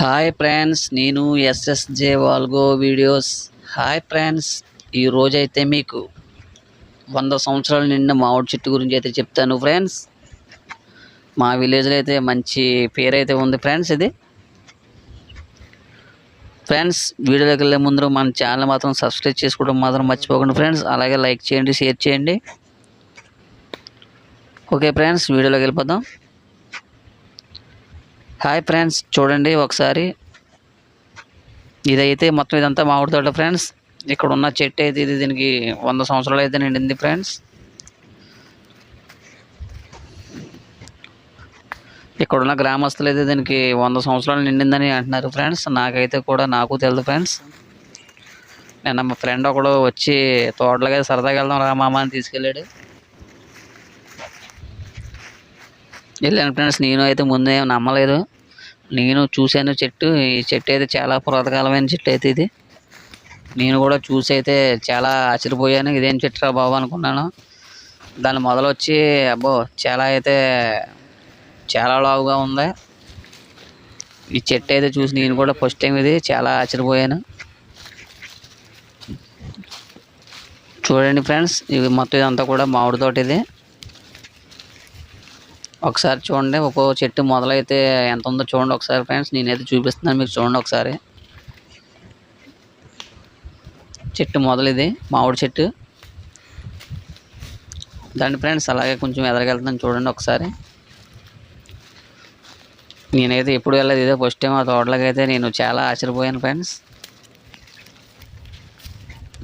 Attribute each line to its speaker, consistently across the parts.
Speaker 1: Hi friends నేను SSJ vlog videos hi friends ఈరోజు అయితే మీకు వంద సంవత్సరాల నిండా మామిడి చెట్టు గురించి అయితే చెప్తాను ఫ్రెండ్స్ మా విలేజ్లో అయితే మంచి పేరు అయితే ఉంది ఫ్రెండ్స్ ఇది. ఫ్రెండ్స్ వీడియోలోకి వెళ్ళే ముందు మన ఛానల్ మాత్రం సబ్స్క్రైబ్ చేసుకోవడం మాత్రం మర్చిపోకండి ఫ్రెండ్స్ అలాగే లైక్ చేయండి షేర్ చేయండి. ఓకే ఫ్రెండ్స్ వీడియోలోకి వెళ్ళిపోదాం. హాయ్ ఫ్రెండ్స్ చూడండి ఒకసారి. ఇదైతే మొత్తం ఇదంతా మామిడి తోట ఫ్రెండ్స్ ఇక్కడ ఉన్న చెట్టు అయితే ఇది దీనికి వంద సంవత్సరాలు అయితే నిండింది ఫ్రెండ్స్ ఇక్కడ ఉన్న గ్రామస్తులు అయితే దీనికి వంద సంవత్సరాలు నిండిందని అంటున్నారు ఫ్రెండ్స్ నాకైతే కూడా నాకు తెలియదు ఫ్రెండ్స్ నిన్న మా ఫ్రెండ్ ఒకడు వచ్చి తోటలోకి సరదాగా వెళ్దాం రా మామ అని తీసుకెళ్ళాడు. వెళ్ళాను ఫ్రెండ్స్ నేను అయితే ముందే నమ్మలేదు. నేను చూశాను చెట్టు. ఈ చెట్టు అయితే చాలా పురాతకాలమైన చెట్టు అయితే ఇది. నేను కూడా చూసి అయితే చాలా ఆశ్చర్యపోయాను. ఇదేం చెట్టు రా బాబు అనుకున్నాను. దాని మొదలు వచ్చి అబ్బో చాలా అయితే చాలా లావుగా ఉంది. ఈ చెట్టు అయితే చూసి నేను కూడా ఫస్ట్ టైం ఇది చాలా ఆశ్చర్యపోయాను. చూడండి ఫ్రెండ్స్ ఇది మొత్తం ఇదంతా కూడా మామిడి తోట ఇది. ఒకసారి చూడండి ఒక్కో చెట్టు మొదలైతే ఎంత ఉందో చూడండి ఒకసారి ఫ్రెండ్స్. నేనైతే చూపిస్తున్నాను మీకు చూడండి ఒకసారి. చెట్టు మొదలుది మామిడి చెట్టు. దాని ఫ్రెండ్స్ అలాగే కొంచెం ఎదరగలుగుతాను చూడండి ఒకసారి. నేనైతే ఎప్పుడు వెళ్ళలేదు ఇదే ఫస్ట్ టైం ఆ తోటలోకి అయితే నేను చాలా ఆశ్చర్యపోయాను ఫ్రెండ్స్.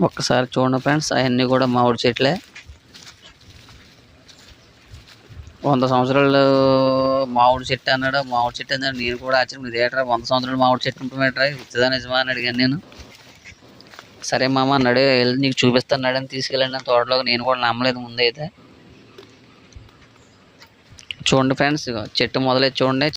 Speaker 1: ఒక్కసారి చూడండి ఫ్రెండ్స్ అవన్నీ కూడా మామిడి చెట్లే. వంద సంవత్సరాలు మామిడి చెట్టు అన్నాడు. మామిడి చెట్టు అన్నాడు నేను కూడా ఆశ్చర్యం. ఇదేట్రా వంద సంవత్సరాలు మామిడి చెట్టు ఉంటుందేట్రా ఉచిదా నిజమా అని అడిగాను నేను. సరే మామ అన్నాడు. వెళ్ళి నీకు చూపిస్తాను అని తీసుకెళ్ళండి నా తోటలోకి. నేను కూడా నమ్మలేదు ముందైతే. చూడండి ఫ్రెండ్స్ చెట్టు మొదలై చూడండి.